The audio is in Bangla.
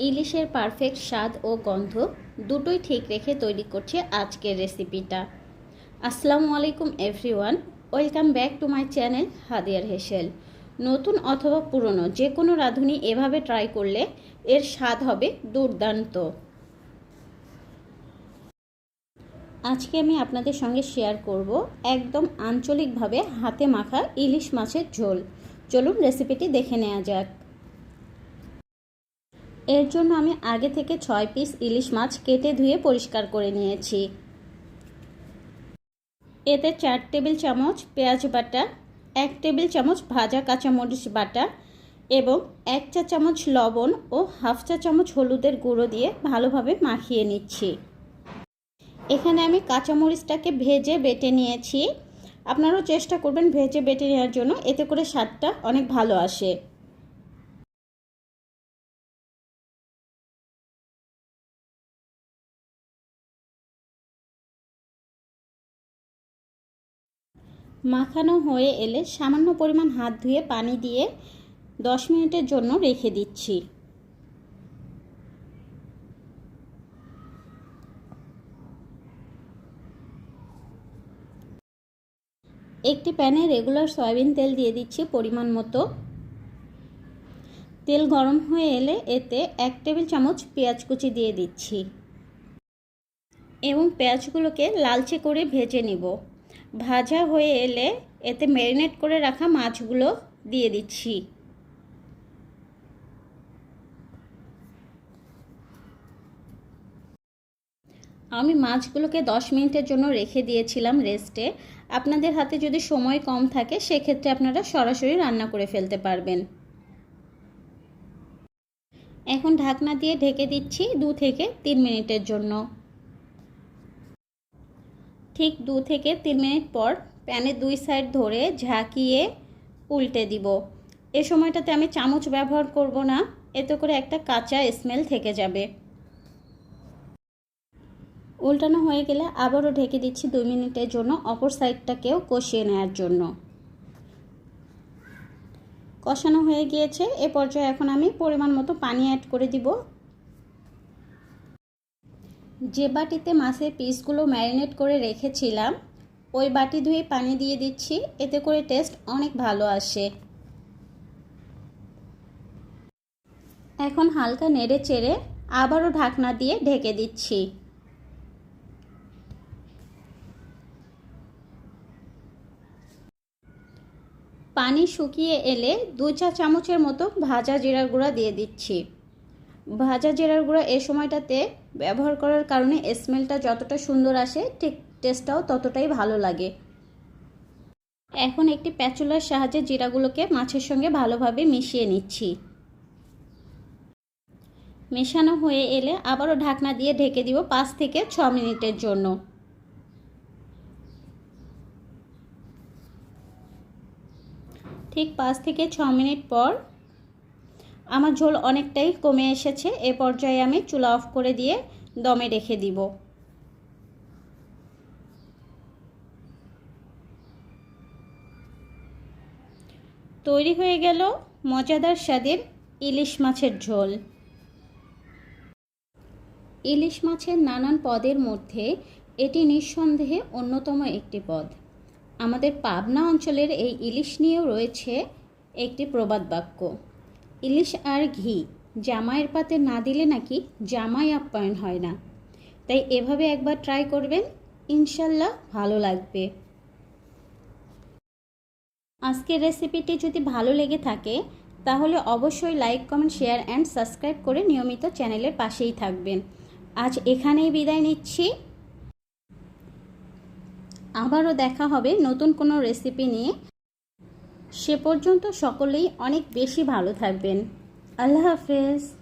ইলিশের পারফেক্ট স্বাদ ও গন্ধ দুটোই ঠিক রেখে তৈরি করছে আজকের রেসিপিটা। আসসালামু আলাইকুম, everyone. Welcome back to my channel হাদিয়ার হেসেল। নতুন অথবা পুরনো যে কোনো রাঁধুনি এভাবে ট্রাই করলে এর স্বাদ হবে দুর্দান্ত। আজকে আমি আপনাদের সঙ্গে শেয়ার করব একদম আঞ্চলিকভাবে হাতে মাখা ইলিশ মাছের ঝোল। চলুন রেসিপিটি দেখে নেওয়া যাক। এর জন্য আমি আগে থেকে ছয় পিস ইলিশ মাছ কেটে ধুয়ে পরিষ্কার করে নিয়েছি। এতে চার টেবিল চামচ পেঁয়াজ বাটা, এক টেবিল চামচ ভাজা কাঁচামরিচ বাটা এবং এক চা চামচ লবণ ও হাফ চা চামচ হলুদের গুঁড়ো দিয়ে ভালোভাবে মাখিয়ে নিচ্ছি। এখানে আমি কাঁচামরিচটাকে ভেজে বেটে নিয়েছি। আপনারাও চেষ্টা করবেন ভেজে বেটে নেওয়ার জন্য। এতে করে স্বাদটা অনেক ভালো আসে। মাখানো হয়ে এলে সামান্য পরিমাণ হাত ধুয়ে পানি দিয়ে দশ মিনিটের জন্য রেখে দিচ্ছি। একটি প্যানে রেগুলার সয়াবিন তেল দিয়ে দিচ্ছি পরিমাণ মতো। তেল গরম হয়ে এলে এতে এক টেবিল চামচ পেঁয়াজ কুচি দিয়ে দিচ্ছি। এবং পেঁয়াজগুলোকে লালচে করে ভেজে নিব। ভাজা হয়ে এলে এতে ম্যারিনেট করে রাখা মাছগুলো দিয়ে দিচ্ছি। আমি মাছগুলোকে দশ মিনিটের জন্য রেখে দিয়েছিলাম রেস্টে। আপনাদের হাতে যদি সময় কম থাকে, সেক্ষেত্রে আপনারা সরাসরি রান্না করে ফেলতে পারবেন। এখন ঢাকনা দিয়ে ঢেকে দিচ্ছি দু থেকে তিন মিনিটের জন্য। ঠিক দু থেকে তিন মিনিট পর প্যানের দুই সাইড ধরে ঝাঁকিয়ে উল্টে দিব। এ সময়টাতে আমি চামচ ব্যবহার করব না, এতে করে একটা কাঁচা স্মেল থেকে যাবে। উল্টানো হয়ে গেলে আবারও ঢেকে দিচ্ছি দুই মিনিটের জন্য অপর সাইডটাকেও কষিয়ে নেওয়ার জন্য। কষানো হয়ে গিয়েছে, এ পর্যায়ে এখন আমি পরিমাণ মতো পানি অ্যাড করে দিব। যে বাটিতে মাছের পিসগুলো ম্যারিনেট করে রেখেছিলাম, ওই বাটি ধুয়ে পানি দিয়ে দিচ্ছি, এতে করে টেস্ট অনেক ভালো আসে। এখন হালকা নেড়ে চেড়ে আবারও ঢাকনা দিয়ে ঢেকে দিচ্ছি। পানি শুকিয়ে এলে দু চা চামচের মতো ভাজা জিরার গুঁড়া দিয়ে দিচ্ছি। ভাজা জিরার গুঁড়া এ সময়টাতে ব্যবহার করার কারণে স্মেলটা যতটা সুন্দর আসে, ঠিক টেস্টটাও ততটাই ভালো লাগে। এখন একটি প্যাচুলার সাহায্যে জিরাগুলোকে মাছের সঙ্গে ভালোভাবে মিশিয়ে নিচ্ছি। মেশানো হয়ে এলে আবারও ঢাকনা দিয়ে ঢেকে দিব পাঁচ থেকে ছ মিনিটের জন্য। ঠিক পাঁচ থেকে ছ মিনিট পর আমার ঝোল অনেকটাই কমে এসেছে, এ পর্যায়ে আমি চুলা অফ করে দিয়ে দমে রেখে দিব। তৈরি হয়ে গেল মজাদার স্বাদের ইলিশ মাছের ঝোল। ইলিশ মাছের নানান পদের মধ্যে এটি নিঃসন্দেহে অন্যতম একটি পদ। আমাদের পাবনা অঞ্চলের এই ইলিশ নিয়েও রয়েছে একটি প্রবাদ বাক্য। ইলিশ আর ঘি। জামাইয়ের পাতে না দিলে নাকি জামাই আপ্যায়ন হয় না। তাই এভাবে একবার ট্রাই করবেন, ইনশাল্লাহ ভালো লাগবে। আজকের রেসিপিটি যদি ভালো লেগে থাকে, তাহলে অবশ্যই like comment share and subscribe করে নিয়মিত চ্যানেলের পাশেই থাকবেন। আজ এখানেই বিদায় নিচ্ছি। আবারও দেখা হবে নতুন কোনো রেসিপি নিয়ে। সে পর্যন্ত সকলেই অনেক বেশি ভালো থাকবেন। আল্লাহ হাফেজ।